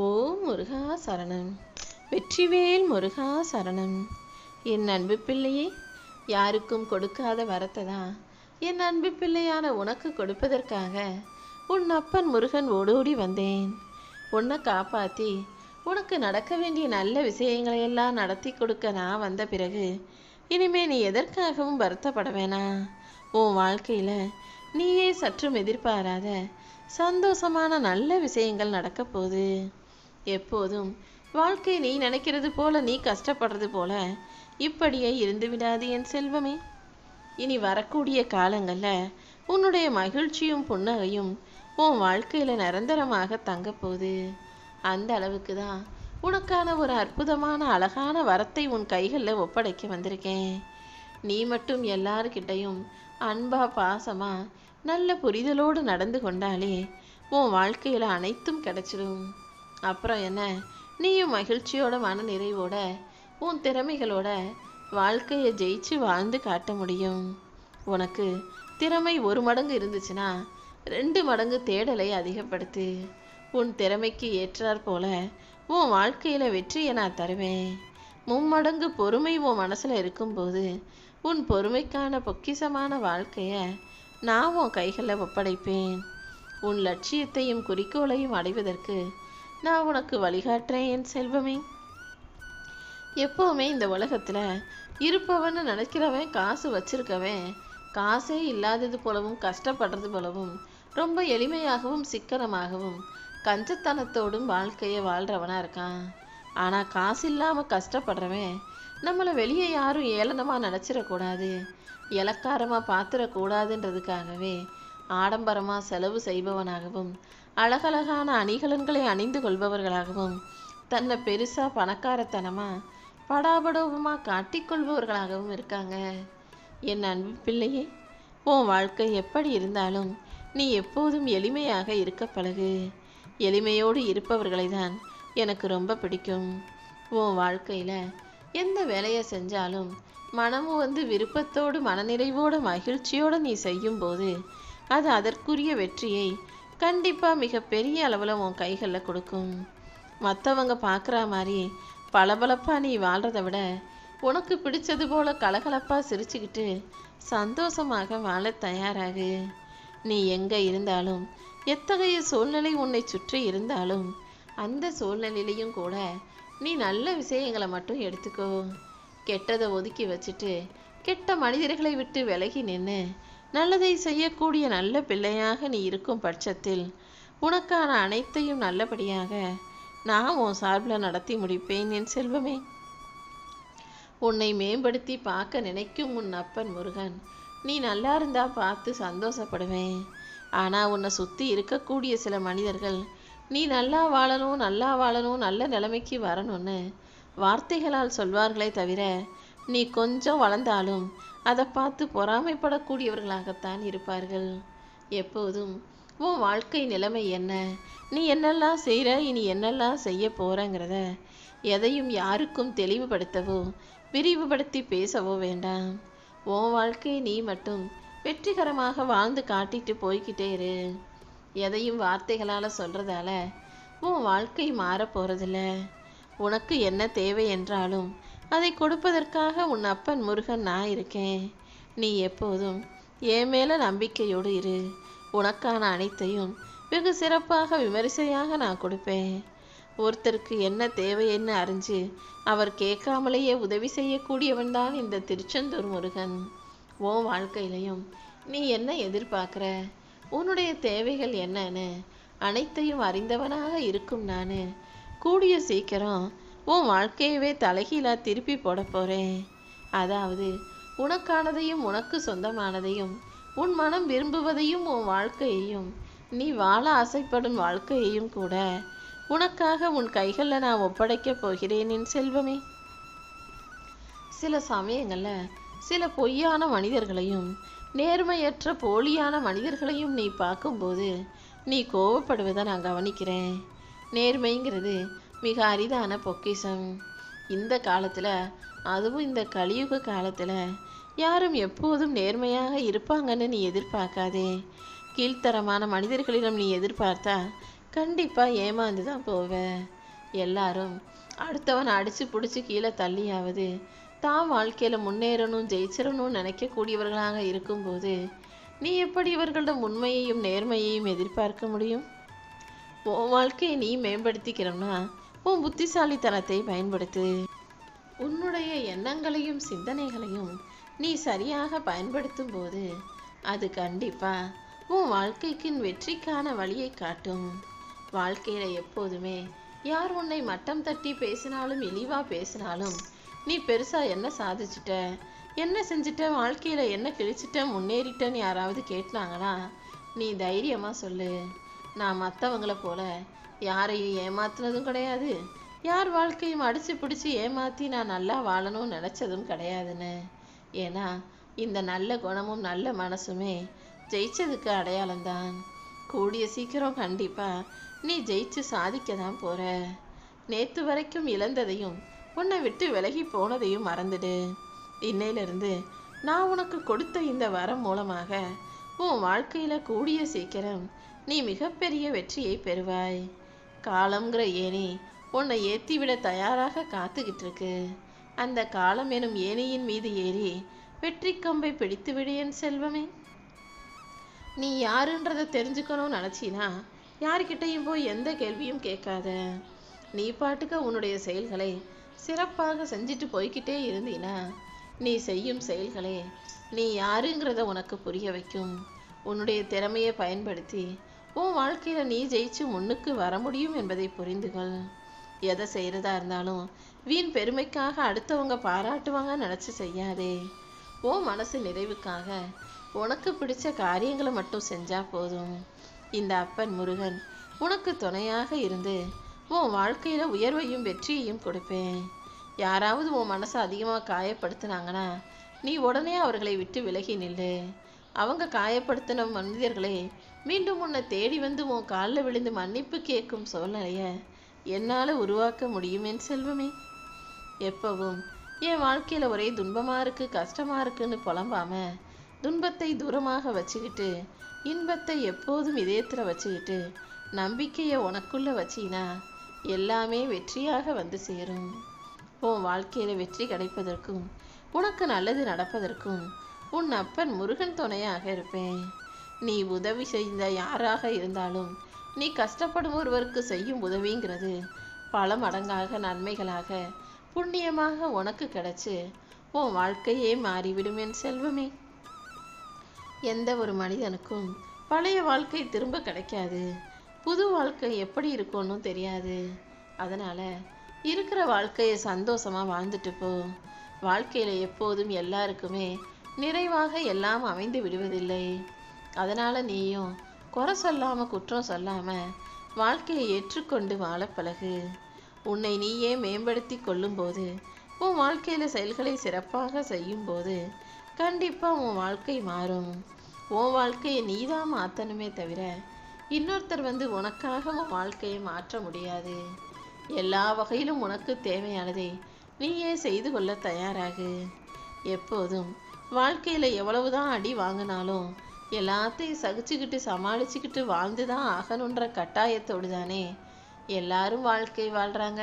ஓ முருகா சரணம். வெற்றிவேல் முருகா சரணம். என் அன்பு பிள்ளையே யாருக்கும் கொடுக்காத வரத்தை தான் என் அன்பு பிள்ளையான உனக்கு கொடுப்பதற்காக உன் அப்பன் முருகன் ஓடோடி வந்தேன். உன்னை காப்பாற்றி உனக்கு நடக்க வேண்டிய நல்ல விஷயங்களை எல்லாம் நடத்தி கொடுக்க நான் வந்த பிறகு இனிமே நீ எதற்காகவும் வருத்தப்பட வேணாம் உன் வாழ்க்கையில் நீயே சற்றும் எதிர்பாராத சந்தோஷமான நல்ல விஷயங்கள் நடக்க போகுது. எப்போதும். வாழ்க்கை நீ நினைக்கிறது போல நீ கஷ்டப்படுறது போல. இப்படியே இருந்து விடாது என் செல்வமே. இனி வரக்கூடிய காலங்களில் உன்னுடைய மகிழ்ச்சியும் புன்னகையும் உன் வாழ்க்கையில் நிரந்தரமாக தங்க போகுது. அந்த அளவுக்கு தான் உனக்கான ஒரு அற்புதமான அழகான வரத்தை உன் கைகளில் ஒப்படைக்க வந்திருக்கேன். நீ மட்டும் எல்லார்கிட்டையும் அன்பா பாசமா நல்ல புரிதலோடு நடந்து கொண்டாலே உன் வாழ்க்கையில் அனைத்தும் கிடைச்சிடும் அப்புறம் என்ன? நீயும் மகிழ்ச்சியோட மன நிறைவோட உன் திறமைகளோட வாழ்க்கையை ஜெயிச்சு வாழ்ந்து காட்ட முடியும். உனக்கு திறமை ஒரு மடங்கு இருந்துச்சுன்னா ரெண்டு மடங்கு தேடலை அதிகப்படுத்து. உன் திறமைக்கு ஏற்றாற் போல உன் வாழ்க்கையில் வெற்றியை நான் தருவேன். மும்மடங்கு பொறுமை உன் மனசில் இருக்கும்போது உன் பொறுமைக்கான பொக்கிசமான வாழ்க்கையை நான் உன் கைகளில் ஒப்படைப்பேன். உன் லட்சியத்தையும் குறிக்கோளையும் அடைவதற்கு நான் உனக்கு வழிகாட்டுறேன் என் செல்வமே. எப்போவுமே இந்த உலகத்தில் இருப்பவன்னு நினைக்கிறவன் காசு வச்சிருக்கவன் காசே இல்லாதது போலவும் கஷ்டப்படுறது போலவும் ரொம்ப எளிமையாகவும் சிக்கனமாகவும் கஞ்சத்தனத்தோடும் வாழ்க்கையை வாழ்கிறவனா இருக்கான். ஆனால் காசு இல்லாமல் கஷ்டப்படுறவன் நம்மளை வெளியே யாரும் ஏளனமாக நினச்சிடக்கூடாது. இலக்காரமாக பார்த்துடக்கூடாதுன்றதுக்காகவே ஆடம்பரமாக செலவு செய்பவனாகவும் அழகழகான அணிகலன்களை அணிந்து கொள்பவர்களாகவும் தன்னை பெருசாக பணக்காரத்தனமாக படாபடோபமாக காட்டிக்கொள்பவர்களாகவும் இருக்காங்க. என் அன்பு பிள்ளையே உன் வாழ்க்கை எப்படி இருந்தாலும் நீ எப்போதும் எளிமையாக இருக்க பழகு. எளிமையோடு இருப்பவர்களை தான் எனக்கு ரொம்ப பிடிக்கும். உன் வாழ்க்கையில் எந்த வேலையை செஞ்சாலும் மனமும் வந்து விருப்பத்தோடு மனநிறைவோடு மகிழ்ச்சியோடு நீ செய்யும்போது அது அதற்குரிய வெற்றியை கண்டிப்பாக மிகப்பெரிய அளவில் உன் கைகளில் கொடுக்கும். மற்றவங்க பார்க்குற மாதிரி பளபளப்பாக நீ வாழ்கிறத விட உனக்கு பிடிச்சது போல் கலகலப்பாக சிரிச்சுக்கிட்டு சந்தோஷமாக வாழ தயாராகு. நீ எங்கே இருந்தாலும் எத்தகைய சூழ்நிலை உன்னை சுற்றி இருந்தாலும் அந்த சூழ்நிலையிலையும் கூட நீ நல்ல விஷயங்களை மட்டும் எடுத்துக்கோ. கெட்டதை ஒதுக்கி வச்சுட்டு கெட்ட மனிதர்களை விட்டு விலகி நின்று நல்லதை செய்யக்கூடிய நல்ல பிள்ளையாக நீ இருக்கும் பட்சத்தில் உனக்கான அனைத்தையும் நல்லபடியாக நான் உன் சார்பில் நடத்தி முடிப்பேன் என் செல்வமே. உன்னை மேம்படுத்தி பார்க்க நினைக்கும் உன் அப்பன் முருகன். நீ நல்லா இருந்தா பார்த்து சந்தோஷப்படுவேன். ஆனால் உன்னை சுற்றி இருக்கக்கூடிய சில மனிதர்கள் நீ நல்லா வாழணும் நல்லா வாழணும் நல்ல நிலைமைக்கு வரணும்னு வார்த்தைகளால் சொல்வார்களே தவிர நீ கொஞ்சம் வளர்ந்தாலும் அதை பார்த்து பொறாமைப்படக்கூடியவர்களாகத்தான் இருப்பார்கள். எப்போதும் உன் வாழ்க்கை நிலைமை என்ன? நீ என்னெல்லாம் செய்கிற இனி என்னெல்லாம் செய்ய போகிறங்கிறத எதையும் யாருக்கும் தெளிவுபடுத்தவோ விரிவுபடுத்தி பேசவோ வேண்டாம். உன் வாழ்க்கை நீ மட்டும் வெற்றிகரமாக வாழ்ந்து காட்டிட்டு போய்கிட்டே இரு. எதையும் வார்த்தைகளால் சொல்கிறதால உன் வாழ்க்கை மாறப்போகிறதில்ல உனக்கு என்ன தேவை என்றாலும் அதை கொடுப்பதற்காக உன் அப்பன் முருகன் நான் இருக்கேன். நீ எப்போதும் என் மேலே நம்பிக்கையோடு இரு. உனக்கான அனைத்தையும் வெகு சிறப்பாக விமரிசையாக நான் கொடுப்பேன். ஒருத்தருக்கு என்ன தேவைன்னு அறிஞ்சு அவர் கேட்காமலேயே உதவி செய்யக்கூடியவன் தான் இந்த திருச்செந்தூர் முருகன். உன் வாழ்க்கையிலையும் நீ என்ன எதிர்பார்க்குற? உன்னுடைய தேவைகள் என்னன்னு அனைத்தையும் அறிந்தவனாக இருக்கும் நான். கூடிய சீக்கிரம் உன் வாழ்க்கையவே தலைகீழாக திருப்பி போட போகிறேன் அதாவது உனக்கானதையும் உனக்கு சொந்தமானதையும் உன் மனம் விரும்புவதையும் உன் வாழ்க்கையையும் நீ வாழ ஆசைப்படும் வாழ்க்கையையும் கூட உனக்காக உன் கைகளில் நான் ஒப்படைக்கப் போகிறேன் என் செல்வமே. சில சமயங்களில் சில பொய்யான மனிதர்களையும் நேர்மையற்ற போலியான மனிதர்களையும் நீ பார்க்கும்போது நீ கோவப்படுவதை நான் கவனிக்கிறேன். நேர்மைங்கிறது மிக அரிதான பொக்கிஷம். இந்த காலத்தில் அதுவும் இந்த கலியுக காலத்தில் யாரும் எப்போதும் நேர்மையாக இருப்பாங்கன்னு நீ எதிர்பார்க்காதே. கீழ்த்தரமான மனிதர்களிடம் நீ எதிர்பார்த்தா கண்டிப்பாக ஏமாந்து தான் போவ. எல்லாரும் அடுத்தவன் அடித்து பிடிச்சி கீழே தள்ளியாவது தான் வாழ்க்கையில் முன்னேறணும் ஜெயிச்சிடணும்னு நினைக்கக்கூடியவர்களாக இருக்கும்போது நீ எப்படி இவர்களிடம் உண்மையையும் நேர்மையையும் எதிர்பார்க்க முடியும்? உன் வாழ்க்கையை நீ மேம்படுத்திக்கிறோம்னா உன் புத்திசாலித்தனத்தை பயன்படுத்து. உன்னுடைய எண்ணங்களையும் சிந்தனைகளையும் நீ சரியாக பயன்படுத்தும் போது அது கண்டிப்பா உன் வாழ்க்கைக்கு வெற்றிக்கான வழியை காட்டும். வாழ்க்கையில எப்போதுமே யார் உன்னை மட்டம் தட்டி பேசினாலும் இழிவா பேசினாலும் நீ பெருசா என்ன சாதிச்சிட்ட? என்ன செஞ்சிட்ட? வாழ்க்கையில என்ன கிழிச்சிட்ட? முன்னேறிட்டன்னு யாராவது கேட்டாங்கன்னா நீ தைரியமா சொல்லு. நான் மற்றவங்கள போல யாரையும் ஏமாத்துனதும் கிடையாது. யார் வாழ்க்கையும் அடிச்சு பிடிச்சி ஏமாத்தி நான் நல்லா வாழணும்னு நினைச்சதும் கிடையாதுன்னு. ஏன்னா இந்த நல்ல குணமும் நல்ல மனசுமே ஜெயிச்சதுக்கு அடையாளம்தான். கூடிய சீக்கிரம் கண்டிப்பா நீ ஜெயிச்சு சாதிக்க தான் போற. நேத்து வரைக்கும் இழந்ததையும் உன்னை விட்டு விலகி போனதையும் மறந்துடு. இன்னையிலிருந்து நான் உனக்கு கொடுத்த இந்த வரம் மூலமாக உன் வாழ்க்கையில கூடிய சீக்கிரம் நீ மிகப்பெரிய வெற்றியை பெறுவாய். காலம்ங்கிற ஏணி உன்னை ஏத்தி விட தயாராக காத்துக்கிட்டு இருக்கு அந்த காலம் எனும் ஏணியின் மீது ஏறி வெற்றி கம்பை பிடித்து விடு என் செல்வமே. நீ யாருன்றதை தெரிஞ்சுக்கணும்னு நினச்சினா யார்கிட்டையும் போய் எந்த கேள்வியும் கேட்காத. நீ பாட்டுக்க உன்னுடைய செயல்களை சிறப்பாக செஞ்சுட்டு போய்கிட்டே இருந்தீனா நீ செய்யும் செயல்களே நீ யாருங்கிறத உனக்கு புரிய வைக்கும். உன்னுடைய திறமையை பயன்படுத்தி உன் வாழ்க்கையில நீ ஜெயிச்சு முன்னுக்கு வர முடியும் என்பதை புரிந்துகள். எதை செய்யறதா இருந்தாலும் வீண் பெருமைக்காக அடுத்தவங்க பாராட்டுவாங்கன்னு நினைச்சு செய்யாதே. உன் மனசு நிறைவுக்காக உனக்கு பிடிச்ச காரியங்களை மட்டும் செஞ்சா போதும். இந்த அப்பன் முருகன் உனக்கு துணையாக இருந்து உன் வாழ்க்கையில உயர்வையும் வெற்றியையும் கொடுப்பேன். யாராவது உன் மனசை அதிகமா காயப்படுத்துனாங்கன்னா நீ உடனே அவர்களை விட்டு விலகி நில்லு. அவங்க காயப்படுத்தின மனிதர்களே மீண்டும் உன்னை தேடி வந்து உன் காலில் விழுந்து மன்னிப்பு கேட்கும் சூழ்நிலைய என்னால் உருவாக்க முடியும் செல்வமே. எப்பவும் என் வாழ்க்கையில் ஒரே துன்பமாக இருக்கு கஷ்டமாக இருக்குன்னு புலம்பாம துன்பத்தை தூரமாக வச்சுக்கிட்டு இன்பத்தை எப்போதும் இதயத்தில் வச்சுக்கிட்டு நம்பிக்கையை உனக்குள்ளே வச்சினா எல்லாமே வெற்றியாக வந்து சேரும். உன் வாழ்க்கையில் வெற்றி கிடைப்பதற்கும் உனக்கு நல்லது நடப்பதற்கும் உன் அப்பன் முருகன் துணையாக இருப்பேன். நீ உதவி செய்த யாராக இருந்தாலும் நீ கஷ்டப்படும் ஒருவருக்கு செய்யும் உதவிங்கிறது பல மடங்காக நன்மைகளாக புண்ணியமாக உனக்கு கிடைச்சு உன் வாழ்க்கையே மாறிவிடும் என் செல்வமே. எந்த ஒரு மனிதனுக்கும் பழைய வாழ்க்கை திரும்ப கிடைக்காது. புது வாழ்க்கை எப்படி இருக்கும்னு தெரியாது. அதனால இருக்கிற வாழ்க்கையை சந்தோஷமா வாழ்ந்துட்டு போ. வாழ்க்கையில எப்போதும் எல்லாருக்குமே நிறைவாக எல்லாம் அமைந்து விடுவதில்லை. அதனால் நீயும் குறை சொல்லாமல் குற்றம் சொல்லாமல் வாழ்க்கையை ஏற்றுக்கொண்டு வாழ பழகு. உன்னை நீயே மேம்படுத்தி கொள்ளும்போது உன் வாழ்க்கையில் செயல்களை சிறப்பாக செய்யும்போது கண்டிப்பாக உன் வாழ்க்கை மாறும். உன் வாழ்க்கையை நீதான் மாற்றணுமே தவிர இன்னொருத்தர் வந்து உனக்காக உன் வாழ்க்கையை மாற்ற முடியாது. எல்லா வகையிலும் உனக்கு தேவையானதை நீயே செய்து கொள்ள தயாராகு. எப்போதும் வாழ்க்கையில் எவ்வளவுதான் அடி வாங்கினாலும் எல்லாத்தையும் சகிச்சுக்கிட்டு சமாளிச்சுக்கிட்டு வாழ்ந்து தான் ஆகணுன்ற கட்டாயத்தோடு தானே எல்லாரும் வாழ்க்கை வாழ்கிறாங்க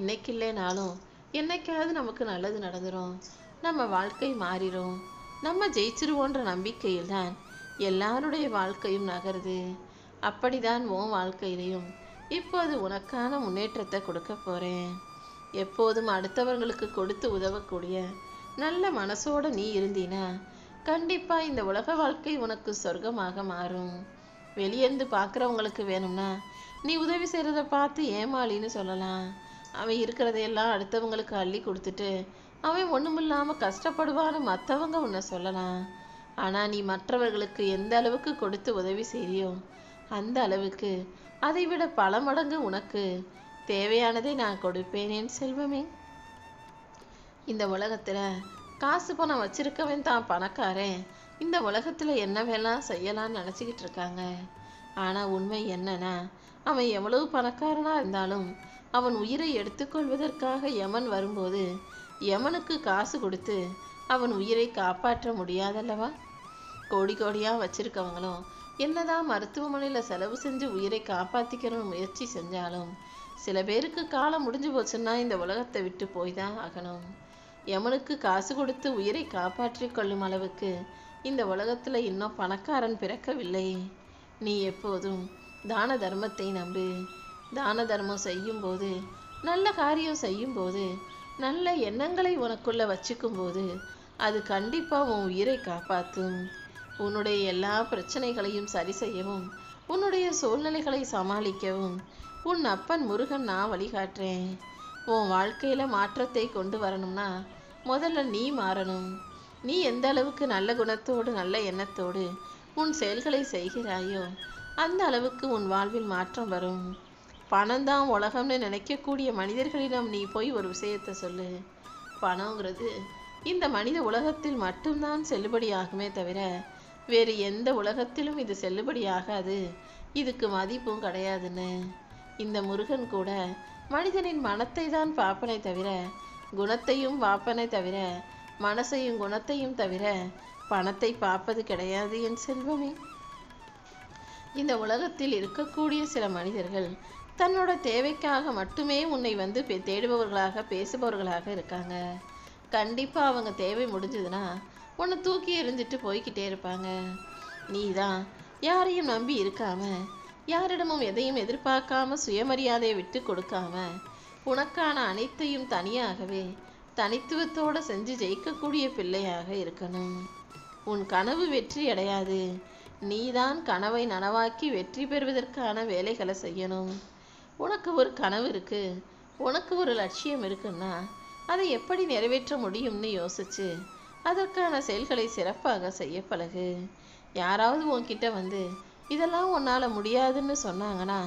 இன்னைக்கு இல்லைனாலும் என்னைக்காவது நமக்கு நல்லது நடந்துரும். நம்ம வாழ்க்கை மாறிடும் நம்ம ஜெயிச்சிருவோன்ற நம்பிக்கையில் தான் எல்லாருடைய வாழ்க்கையும் நகருது. அப்படிதான் உன் வாழ்க்கையிலையும் இப்போது உனக்கான முன்னேற்றத்தை கொடுக்க போகிறேன் எப்போதும் அடுத்தவர்களுக்கு கொடுத்து உதவக்கூடிய நல்ல மனசோட நீ இருந்தீனா கண்டிப்பா இந்த உலக வாழ்க்கை உனக்கு சொர்க்கமாக மாறும். வெளியேந்து பார்க்குறவங்களுக்கு வேணும்னா நீ உதவி செய்கிறத பார்த்து ஏமாளின்னு சொல்லலாம். அவன் இருக்கிறதையெல்லாம் அடுத்தவங்களுக்கு அள்ளி கொடுத்துட்டு அவன் ஒன்றுமில்லாமல் கஷ்டப்படுவான்னு மற்றவங்க உன்னை சொல்லலாம். ஆனா நீ மற்றவர்களுக்கு எந்த அளவுக்கு கொடுத்து உதவி செய்யோ அந்த அளவுக்கு அதை விட பல மடங்கு உனக்கு தேவையானதை நான் கொடுப்பேன் செல்வமே. இந்த உலகத்துல காசு பணம் வச்சிருக்கவன் தான் பணக்காரன். இந்த உலகத்தில் என்ன வேணாம் செய்யலாம்னு நினச்சிக்கிட்டு இருக்காங்க. ஆனால் உண்மை என்னன்னா அவன் எவ்வளவு பணக்காரனாக இருந்தாலும் அவன் உயிரை எடுத்துக்கொள்வதற்காக யமன் வரும்போது யமனுக்கு காசு கொடுத்து அவன் உயிரை காப்பாற்ற முடியாதல்லவா? கோடி கோடியாக வச்சிருக்கவங்களும் என்னதான் மருத்துவமனையில் செலவு செஞ்சு உயிரை காப்பாற்றிக்கணும் முயற்சி செஞ்சாலும் சில பேருக்கு காலம் முடிஞ்சு போச்சுன்னா இந்த உலகத்தை விட்டு போய் தான் ஆகணும். எமனுக்கு காசு கொடுத்து உயிரை காப்பாற்றி கொள்ளும் அளவுக்கு இந்த உலகத்தில் இன்னும் பணக்காரன் பிறக்கவில்லை. நீ எப்போதும் தான தர்மத்தை நம்பு. தான தர்மம் செய்யும்போது நல்ல காரியம் செய்யும்போது நல்ல எண்ணங்களை உனக்குள்ள வச்சுக்கும் போது அது கண்டிப்பாக உன் உயிரை காப்பாற்றும் உன்னுடைய எல்லா பிரச்சனைகளையும் சரி செய்யவும் உன்னுடைய சூழ்நிலைகளை சமாளிக்கவும் உன் அப்பன் முருகன் நான் வழிகாட்டுறேன். உன் வாழ்க்கையில மாற்றத்தை கொண்டு வரணும்னா முதல்ல நீ மாறணும். நீ எந்த அளவுக்கு நல்ல குணத்தோடு நல்ல எண்ணத்தோடு உன் செயல்களை செய்கிறாயோ அந்த அளவுக்கு உன் வாழ்வில் மாற்றம் வரும். பணம் தான் உலகம்னு நினைக்கக்கூடிய மனிதர்களிடம் நீ போய் ஒரு விஷயத்தை சொல்லு. பணங்கிறது இந்த மனித உலகத்தில் மட்டும்தான் செல்லுபடியாகுமே தவிர வேறு எந்த உலகத்திலும் இது செல்லுபடியாகாது. இதுக்கு மதிப்பும் கிடையாதுன்னு. இந்த முருகன் கூட மனிதனின் மனத்தை தான் பார்ப்பனை தவிர குணத்தையும் வாப்பனை தவிர மனசையும் குணத்தையும் தவிர பணத்தை பார்ப்பது கிடையாது என் செல்வமே. இந்த உலகத்தில் இருக்கக்கூடிய சில மனிதர்கள் தன்னோட தேவைக்காக மட்டுமே உன்னை வந்து பே- தேடுபவர்களாக பேசுபவர்களாக இருக்காங்க. கண்டிப்பாக அவங்க தேவை முடிஞ்சதுன்னா உன்னை தூக்கி எறிஞ்சிட்டு போய்க்கிட்டே இருப்பாங்க. நீ தான் யாரையும் நம்பி இருக்காமல் யாரிடமும் எதையும் எதிர்பார்க்காம சுயமரியாதையை விட்டு கொடுக்காம உனக்கான அனைத்தையும் தனியாகவே தனித்துவத்தோடு செஞ்சு ஜெயிக்கக்கூடிய பிள்ளையாக இருக்கணும். உன் கனவு வெற்றி அடையாது. நீதான் கனவை நனவாக்கி வெற்றி பெறுவதற்கான வேலைகளை செய்யணும். உனக்கு ஒரு கனவு இருக்கு. உனக்கு ஒரு லட்சியம் இருக்குன்னா அதை எப்படி நிறைவேற்ற முடியும்னு யோசிச்சு அதற்கான செயல்களை சிறப்பாக செய்ய பழகு. யாராவது உன்கிட்ட வந்து இதெல்லாம் உன்னால் முடியாதுன்னு சொன்னாங்கன்னா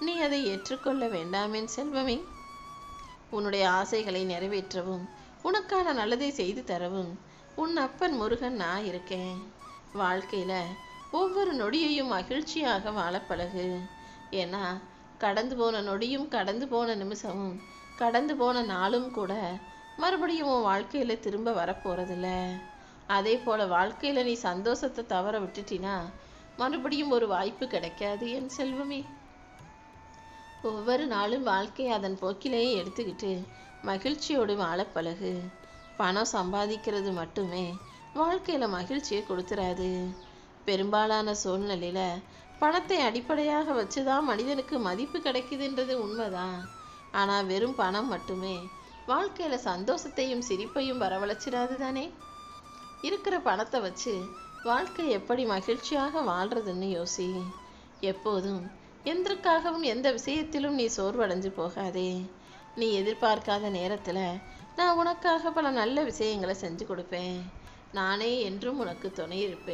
நீ அதை ஏற்றுக்கொள்ள வேண்டாமேன் செல்வமே. உன்னுடைய ஆசைகளை நிறைவேற்றவும் உனக்கான நல்லதை செய்து தரவும் உன் அப்பன் முருகன் நான் இருக்கேன். வாழ்க்கையில் ஒவ்வொரு நொடியையும் மகிழ்ச்சியாக வாழ பழகு. ஏன்னா கடந்து போன நொடியும் கடந்து போன நிமிஷமும் கடந்து போன நாளும் கூட மறுபடியும் உன் வாழ்க்கையில் திரும்ப வரப்போறதில்ல. அதே போல வாழ்க்கையில் நீ சந்தோஷத்தை தவற விட்டுட்டினா மறுபடியும் ஒரு வாய்ப்பு கிடைக்காது என் செல்வமே. ஒவ்வொரு நாளும் வாழ்க்கையை அதன் போக்கிலேயே எடுத்துக்கிட்டு மகிழ்ச்சியோடு வாழ பழகு. பணம் சம்பாதிக்கிறது மட்டுமே வாழ்க்கையில் மகிழ்ச்சியை கொடுத்துறாது. பெரும்பாலான சூழ்நிலையில் பணத்தை அடிப்படையாக வச்சு தான் மனிதனுக்கு மதிப்பு கிடைக்குதுன்றது உண்மைதான். ஆனால் வெறும் பணம் மட்டுமே வாழ்க்கையில் சந்தோஷத்தையும் சிரிப்பையும் வரவழைச்சிடாது தானே இருக்கிற பணத்தை வச்சு வாழ்க்கை எப்படி மகிழ்ச்சியாக வாழ்றதுன்னு யோசி. எப்போதும் எந்தற்காகவும் எந்த விஷயத்திலும் நீ சோர்வடைஞ்சு போகாதே. நீ எதிர்பார்க்காத நேரத்தில் நான் உனக்காக பல நல்ல விஷயங்களை செஞ்சு கொடுப்பேன். நானே என்றும் உனக்கு துணை இருப்பேன்.